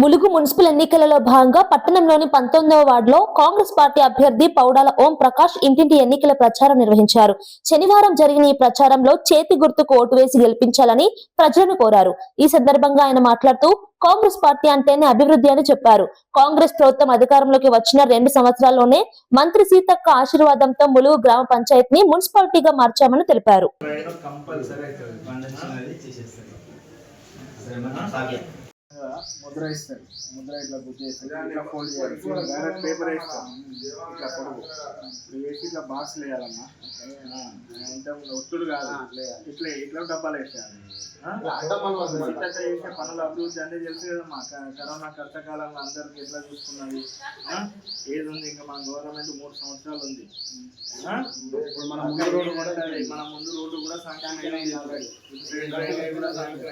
Mulugu municipal ఎన్నికలలో భాగంగా పట్టణంలోని పంతొమ్మిదవ వార్డులో కాంగ్రెస్ పార్టీ అభ్యర్థి పౌడాల ఓం ప్రకాష్ ఇంటింటి ఎన్నికల ప్రచారం నిర్వహించారు. శనివారం జరిగిన ఈ ప్రచారంలో చేతి గుర్తుకు ఓటు వేసి గెలిపించాలని ప్రజలను కోరారు. ఈ సందర్భంగా ఆయన మాట్లాడుతూ కాంగ్రెస్ పార్టీ అంటేనే అభివృద్ధి అని చెప్పారు. కాంగ్రెస్ ప్రభుత్వం అధికారంలోకి వచ్చిన రెండు సంవత్సరాల్లోనే మంత్రి సీతక్క ఆశీర్వాదంతో ములుగు గ్రామ పంచాయతీని మున్సిపాలిటీగా మార్చామని తెలిపారు. ముద్ర ఇస్తారు. ముద్ర ఇట్లా బుక్ చేస్తారు. ఇట్లా ఫోల్డ్ చేయాలి. డైరెక్ట్ పేపర్ వేస్తాం. ఇట్లా పొడుగు. ఇట్లా వేసి ఇట్లా బాక్స్ ఇంత ఒత్తుడు కాదు. ఇట్లా ఇట్లా డబ్బాలు వేసేయాలి. చేసే పనులు అభివృద్ధి అన్నీ తెలుసు కదమ్మా. కరోనా కష్టకాలంలో అందరికి ఎట్లా చూసుకున్నది? ఆ? ఏది ఉంది ఇంకా మన గవర్నమెంట్ మూడు సంవత్సరాలు ఉంది? ఇప్పుడు మన ముందు రోడ్డు కూడా. మన ముందు రోడ్డు కూడా శాంక్షన్ అయింది కూడా శాంక్షన్?